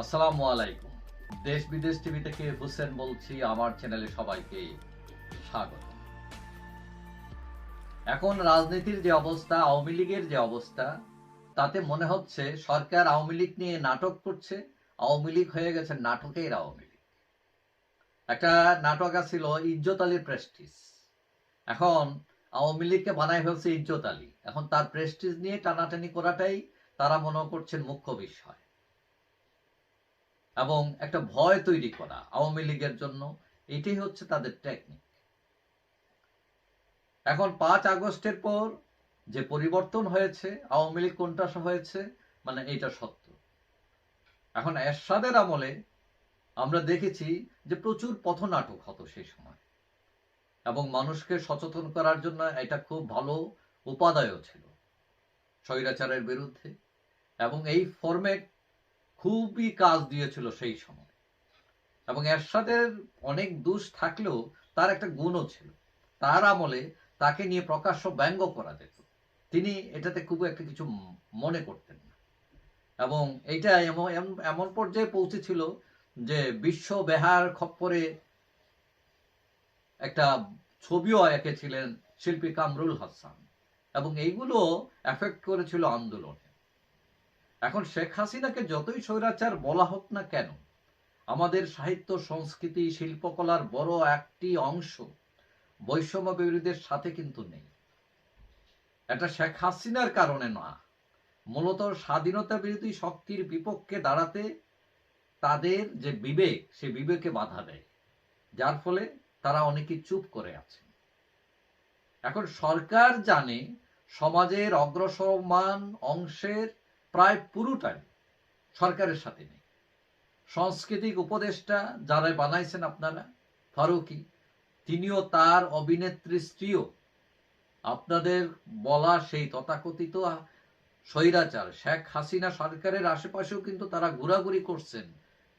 আসসালামু আলাইকুম। দেশ বিদেশ টিভি থেকে হুসেন বলছি, আমার চ্যানেলে সবাইকে স্বাগত। এখন রাজনীতির যে অবস্থা, আওয়ামী লীগের যে অবস্থা, তাতে মনে হচ্ছে সরকার আওয়ামী লীগ নিয়ে নাটক করছে, আওয়ামী লীগ হয়ে গেছে নাটকের আওয়ামী লীগ। একটা নাটক আছিল ইজ্জত আলীর প্রেস্টিজ এখন আওয়ামী লীগকে বানাই হয়েছে ইজ্জত আলী। এখন তার প্রেস্টিজ নিয়ে টানাটানি করাটাই তারা মনে করছেন মুখ্য বিষয়। এবং একটা ভয় তৈরি করা আওয়ামী লীগের জন্য, এটাই হচ্ছে তাদের টেকনিক এখন পাঁচ আগস্টের পর যে পরিবর্তন হয়েছে, আওয়ামী লীগ কোনটা হয়েছে মানে এটা সত্য। এখন এরশাদের আমলে আমরা দেখেছি যে প্রচুর পথনাটক হতো সেই সময়। এবং মানুষকে সচেতন করার জন্য এটা খুব ভালো উপাদায়ও ছিল। স্বৈরাচারের বিরুদ্ধে। এবং এই ফরম্যাট খুবই কাজ দিয়েছিল সেই সময়। এবং এরশাদের অনেক দোষ থাকলেও তার একটা গুণও ছিল। তার আমলে তাকে নিয়ে প্রকাশ্য ব্যঙ্গ করা যেত। তিনি এটাতে খুব একটা কিছু মনে করতেন না। এবং এইটা এমন এমন- এমন পর্যায়ে পৌঁছেছিল যে বিশ্ব বেহার খপ্পরে একটা ছবিও এঁকেছিলেন শিল্পী কামরুল হাসান। এবং এইগুলো এফেক্ট করেছিল আন্দোলনে। এখন শেখ হাসিনাকে যতই স্বৈরাচার বলা হোক না কেন, আমাদের সাহিত্য, সংস্কৃতি, শিল্পকলার বড় একটি অংশ বৈষম্য বিরোধীদের সাথে কিন্তু নেই। এটা শেখ হাসিনার কারণে না, মূলত স্বাধীনতা বিরোধী শক্তির বিপক্ষে দাঁড়াতে তাদের যে বিবেক, সে বিবেকে বাধা দেয়। যার ফলে তারা অনেকে চুপ করে আছে এখন সরকার জানে সমাজের অগ্রসরমান অংশের প্রায় পুরোটাই সরকারের সাথে নেই। সাংস্কৃতিক উপদেষ্টা যারা বানাইছেন আপনারা, ফারুকি, তিনিও তার অভিনেত্রী স্ত্রীও আপনাদের বলা সেই তথাকথিত স্বৈরাচার। শেখ হাসিনা সরকারের আশেপাশেও কিন্তু তারা ঘোরাঘুরি করছেন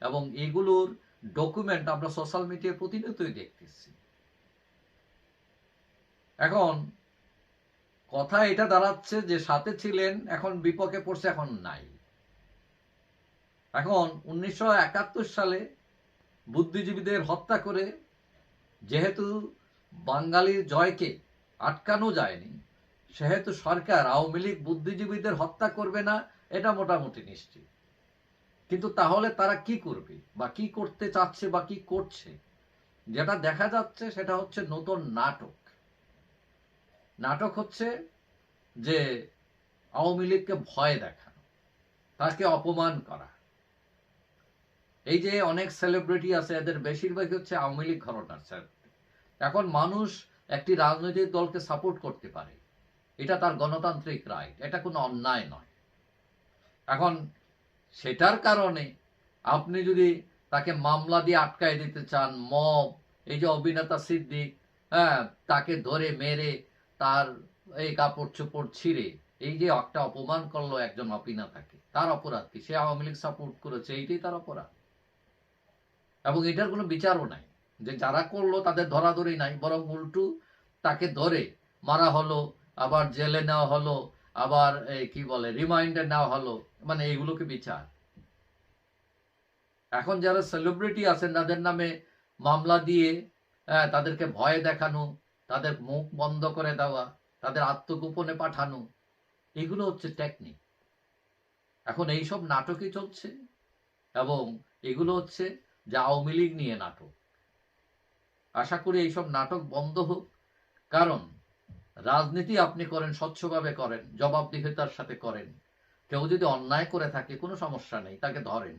এবং এগুলোর ডকুমেন্ট আমরা সোশ্যাল মিডিয়ায় প্রতিনিয়তই দেখতেছি। এখন কথা এটা দাঁড়াচ্ছে যে সাথে ছিলেন, এখন বিপক্ষে পড়ছে, এখন নাই। এখন উনিশশো একাত্তর সালে বুদ্ধিজীবীদের হত্যা করে যেহেতু বাঙালির জয়কে আটকানো যায়নি, সেহেতু সরকার আওয়ামী লীগ বুদ্ধিজীবীদের হত্যা করবে না, এটা মোটামুটি নিশ্চিত। কিন্তু তাহলে তারা কি করবে বা কি করতে চাচ্ছে বা কি করছে? যেটা দেখা যাচ্ছে সেটা হচ্ছে নতুন নাটক। নাটক হচ্ছে যে আওয়ামী লীগকে ভয় দেখানো, তাকে অপমান করা এই যে অনেক সেলিব্রিটি আছে, এদের বেশিরভাগই হচ্ছে আওয়ামী লীগ ঘটনার celebrity। এখন মানুষ একটি রাজনৈতিক দলকে সাপোর্ট করতে পারে, এটা তার গণতান্ত্রিক রাইট এটা কোনো অন্যায় নয় এখন সেটার কারণে আপনি যদি তাকে মামলা দিয়ে আটকায় দিতে চান, মব, এই যে অভিনেতা সিদ্দিক হ্যাঁ তাকে ধরে মেরে তার এই কাপড় চোপড় ছিঁড়ে, এই যে একটা অপমান করল একজন অভিনেতাকে তার অপরাধ কি? সে আওয়ামী লীগ সাপোর্ট করেছে, এইটাই তার অপরাধ। এবং এটার কোনো বিচারও নাই, যে যারা করল তাদের ধরাধরি নাই, বরং উল্টু তাকে ধরে মারা হলো, আবার জেলে নেওয়া হলো, আবার কি বলে রিমাইন্ডার নেওয়া হলো মানে এইগুলোকে বিচার। এখন যারা সেলিব্রিটি আছেন, তাদের নামে মামলা দিয়ে তাদেরকে ভয় দেখানো তাদের মুখ বন্ধ করে দেওয়া, তাদের আত্মগোপনে পাঠানো, এগুলো হচ্ছে টেকনিক এখন এইসব নাটকই চলছে এবং এগুলো হচ্ছে যে আওয়ামী লীগ নিয়ে নাটক। আশা করি এইসব নাটক বন্ধ হোক, কারণ রাজনীতি আপনি করেন, স্বচ্ছভাবে করেন, জবাবদিহিতার সাথে করেন। কেউ যদি অন্যায় করে থাকে, কোনো সমস্যা নেই, তাকে ধরেন।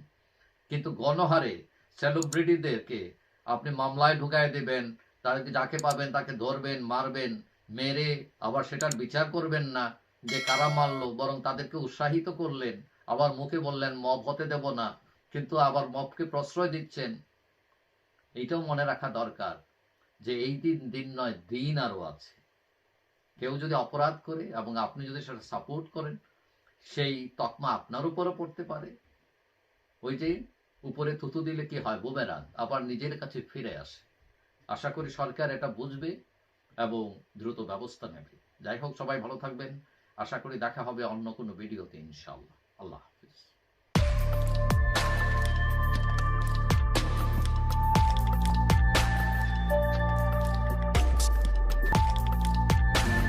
কিন্তু গণহারে সেলিব্রিটিদেরকে আপনি মামলায় ঢুকায় দেবেন তাদেরকে যাকে পাবেন তাকে ধরবেন, মারবেন, মেরে আবার সেটার বিচার করবেন না যে কারা মারলো, বরং তাদেরকে উৎসাহিত করলেন। আবার মুখে বললেন, মব হতে দেব না। কিন্তু আবার মবকে প্রশ্রয় দিচ্ছেন। এইটাও মনে রাখা দরকার যে এই দিন দিন নয়, দিন আরও আছে। কেউ যদি অপরাধ করে এবং আপনি যদি সেটা সাপোর্ট করেন, সেই তকমা আপনার উপরও পড়তে পারে। ওই যে উপরে থুতু দিলে কি হয়? বুমেরাং। আবার নিজের কাছে ফিরে আসে। আশা করি সরকার এটা বুঝবে এবং দ্রুত ব্যবস্থা নেবে। যাই হোক, সবাই ভালো থাকবেন। আশা করি দেখা হবে অন্য কোনো ভিডিওতে ইনশাল্লাহ আল্লাহ।